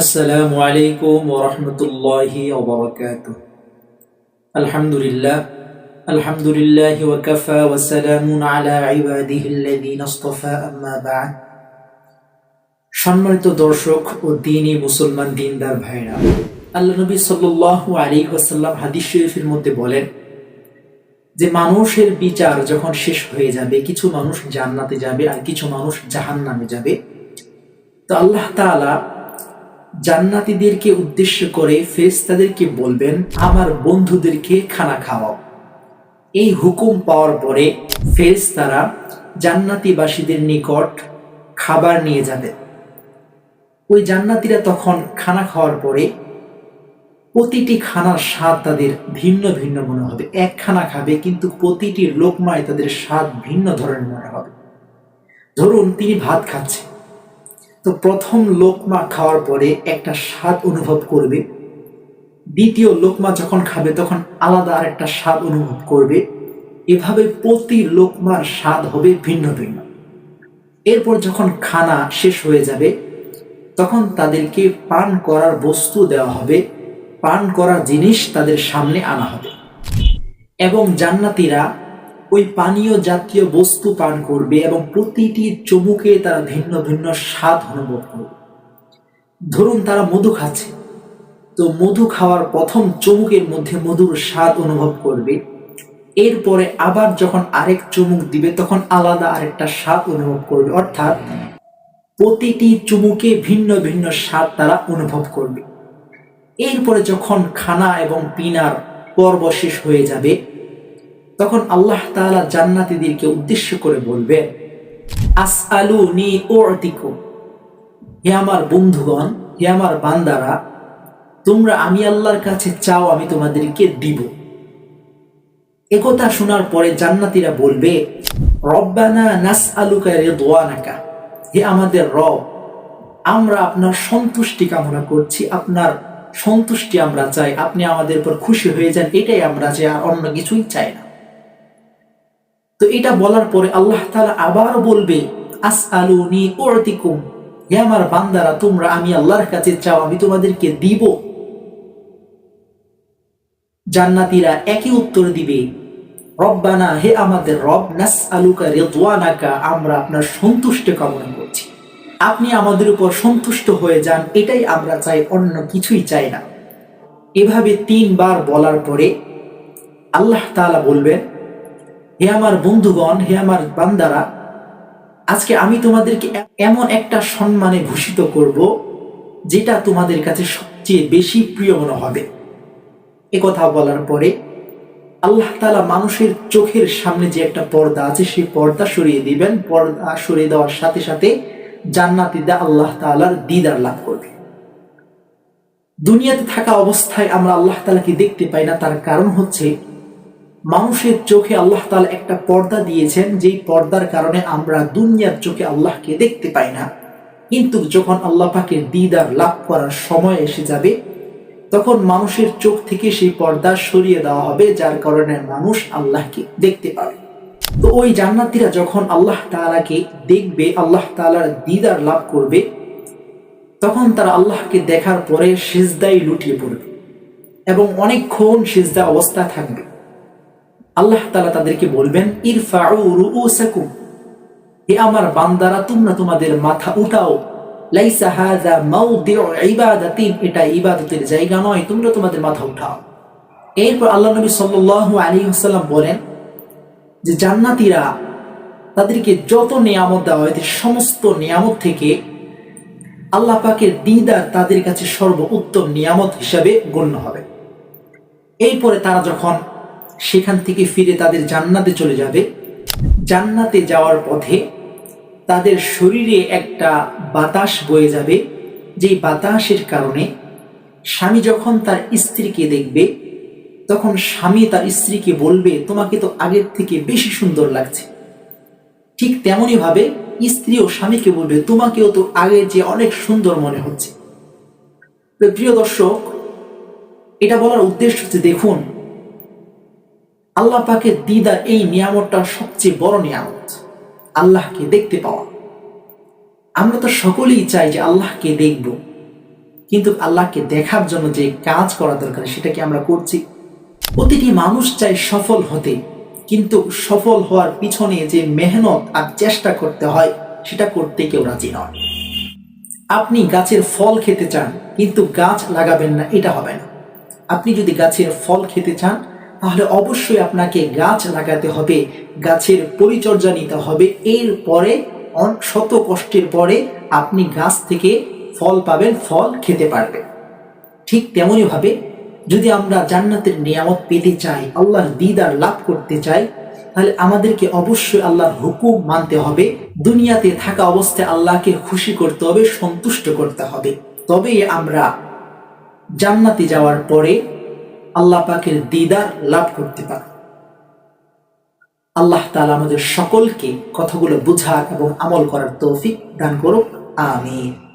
আসসালামু আলাইকুম ওরহমতুল্লাহি আলহামদুলিল্লাহ আলহামদুলিল্লাহ ওয়াকাফা ওয়াসালামুন আলা আম্মা বা'দ। সম্মানিত দর্শক ও দ্বীনী মুসলমান দ্বীনদার ভাইরা, আল্লাহ নবী সাল্লাল্লাহু আলাইহি ওয়াসাল্লাম হাদিস শরীফের মধ্যে বলেন, যে মানুষের বিচার যখন শেষ হয়ে যাবে, কিছু মানুষ জান্নাতে যাবে আর কিছু মানুষ জাহান্নামে যাবে, তো আল্লাহ তাআলা জান্নাতীদেরকে উদ্দেশ্য করে ফেরেশতাদেরকে বলবেন, আমার বন্ধুদেরকে খানা খাওয়াও। এই হুকুম পাওয়ার পরে ফেরেশতারা জান্নাতীবাসীদের নিকট খাবার নিয়ে যাবে। ওই জান্নাতিরা তখন খানা খাওয়ার পরে প্রতিটি খানার স্বাদ তাদের ভিন্ন ভিন্ন মনে হবে। এক খানা খাবে, কিন্তু প্রতিটি লোকমায় তাদের স্বাদ ভিন্ন ধরনের মনে হবে। ধরুন, তিনি ভাত খাচ্ছে। তো প্রথম লোকমা খাওয়ার পরে একটা স্বাদ অনুভব করবে। দ্বিতীয় লোকমা যখন খাবে, তখন আলাদা আর একটা স্বাদ অনুভব করবে। এভাবে প্রতি লোকমার স্বাদ হবে ভিন্ন ভিন্ন। এরপর যখন খানা শেষ হয়ে যাবে, তখন তাদেরকে পান করার বস্তু দেওয়া হবে। পান করার জিনিস তাদের সামনে আনা হবে। এবং জান্নাতীরা ওই পানীয় জাতীয় বস্তু পান করবে এবং প্রতিটি চমুকে তারা ভিন্ন ভিন্ন স্বাদ অনুভব করবে। ধরুন তারা মধু খাচ্ছে। তো মধু খাওয়ার প্রথম চমুকের মধ্যে মধুর স্বাদ অনুভব করবে। এরপরে আবার যখন আরেক চুমুক দিবে, তখন আলাদা আরেকটা স্বাদ অনুভব করবে। অর্থাৎ প্রতিটি চুমুকে ভিন্ন ভিন্ন স্বাদ তারা অনুভব করবে। এরপরে যখন খানা এবং পিনার পর্ব শেষ হয়ে যাবে তখন আল্লাহ তাআলা জান্নাতীদেরকে উদ্দেশ্য করে বলবে আস আলু নি ওরতিকু হে আমার বন্ধুগণ, হে আমার বান্দারা, তোমরা আমি আল্লাহর কাছে চাও, আমি তোমাদেরকে দিব। একথা শোনার পরে জান্নাতীরা বলবে, রব্বানা নাস আলুকা হে আমাদের রব, আমরা আপনার সন্তুষ্টি কামনা করছি, আপনার সন্তুষ্টি আমরা চাই, আপনি আমাদের উপর খুশি হয়ে যান, এটাই আমরা চাই, আর অন্য কিছুই চাই না। তো এটা বলার পরে আল্লাহ তাআলা আবার বলবে আস আলুনি ওরতিকুম হে আমার বান্দারা, তোমরা আমি আল্লাহর কাছে চাও, আমি তোমাদেরকে দিব। জান্নাতীরা একই উত্তর দিবে, রব্বানা, হে আমাদের রব নাস আলুকা রেদওয়ানাকা, আমরা আপনার সন্তুষ্ট কামনা করছি। আপনি আমাদের উপর সন্তুষ্ট হয়ে যান, এটাই আমরা চাই, অন্য কিছুই চাই না। এভাবে তিনবার বলার পরে আল্লাহ তাআলা বলবেন হে আমার বন্ধুগণ, হে আমার বান্দারা, আজকে আমি তোমাদেরকে এমন একটা সম্মানে ভূষিত করব, যেটা তোমাদের কাছে সবচেয়ে বেশি প্রিয় মনে হবে। এ কথা বলার পরে আল্লাহ তালা মানুষের চোখের সামনে যে একটা পর্দা আছে, সেই পর্দা সরিয়ে দিবেন। পর্দা সরিয়ে দেওয়ার সাথে সাথে জান্নাতিদা আল্লাহ তালার দিদার লাভ করবে। দুনিয়াতে থাকা অবস্থায় আমরা আল্লাহ তালাকে দেখতে পাই না, তার কারণ হচ্ছে মানুষের চোখে আল্লাহ তালা একটা পর্দা দিয়েছেন, যেই পর্দার কারণে আমরা দুনিয়ার চোখে আল্লাহকে দেখতে পাই না। কিন্তু যখন আল্লাহ দিদার লাভ করার সময় এসে যাবে, তখন মানুষের চোখ থেকে সেই পর্দা সরিয়ে দেওয়া হবে, যার কারণে মানুষ আল্লাহকে দেখতে পাবে। তো ওই জান্নাতিরা যখন আল্লাহ তালাকে দেখবে, আল্লাহ তালার দিদার লাভ করবে, তখন তারা আল্লাহকে দেখার পরে সিজদাই লুটিয়ে পড়বে এবং অনেকক্ষণ সিজদা অবস্থা থাকবে। আল্লাহ তালা তাদেরকে বলবেন হে আমার বান্দারা, তোমরা তোমাদের মাথা উঠাও। এটা ইবাদতের জায়গা নয়, তোমরা তোমাদের মাথা উঠাও। এরপর আল্লাহ নবী সাল্লাল্লাহু আলাইহি ওয়াসাল্লাম বলেন যে, জান্নাতীরা তাদেরকে যত নিয়ামত দেওয়া হয় সমস্ত নিয়ামত থেকে আল্লাহ পাকের দিদার তাদের কাছে সর্বোত্তম নিয়ামত হিসাবে গণ্য হবে। এরপরে তারা যখন সেখান থেকে ফিরে তাদের জান্নাতে চলে যাবে। জান্নাতে যাওয়ার পথে তাদের শরীরে একটা বাতাস বয়ে যাবে। যেই বাতাসের কারণে স্বামী যখন তার স্ত্রীকে দেখবে, তখন স্বামী তার স্ত্রীকে বলবে, তোমাকে তো আগের থেকে বেশি সুন্দর লাগছে। ঠিক তেমনই ভাবে ও স্বামীকে বলবে, তোমাকেও তো আগে যে অনেক সুন্দর মনে হচ্ছে। প্রিয় দর্শক, এটা বলার উদ্দেশ্য হচ্ছে, দেখুন আল্লাহ পাকের দিদার এই নিয়ামতটা সবচেয়ে বড় নিয়ামত। আল্লাহকে দেখতে পাওয়া। আমরা তো সকলেই চাই যে আল্লাহকে দেখব। কিন্তু আল্লাহকে দেখার জন্য যে কাজ করা দরকার, সেটা কি আমরা করছি? প্রতিটি মানুষ চাই সফল হতে। কিন্তু সফল হওয়ার পিছনে যে মেহনত আর চেষ্টা করতে হয়, সেটা করতে কেউ রাজি নয় আপনি গাছের ফল খেতে চান, কিন্তু গাছ লাগাবেন না, এটা হবে না। আপনি যদি গাছের ফল খেতে চান তাহলে অবশ্যই আপনাকে গাছ লাগাতে হবে, গাছের পরিচর্যা নিতে হবে। এরপরে অন- শত কষ্টের পরে আপনি গাছ থেকে ফল পাবেন, ফল খেতে পারবেন। ঠিক তেমনই ভাবে যদি আমরা জান্নাতের নিয়ামত পেতে চাই, আল্লাহর দিদার লাভ করতে চাই, তাহলে আমাদেরকে অবশ্যই আল্লাহর হুকুম মানতে হবে। দুনিয়াতে থাকা অবস্থায় আল্লাহকে খুশি করতে হবে, সন্তুষ্ট করতে হবে। তবেই আমরা জান্নাতে যাওয়ার পরে আল্লাহ পাকের দিদার লাভ করতে পারো। আল্লাহ তালা আমাদের সকলকে কথাগুলো বুঝার এবং আমল করার তৌফিক দান করুক। আমিন।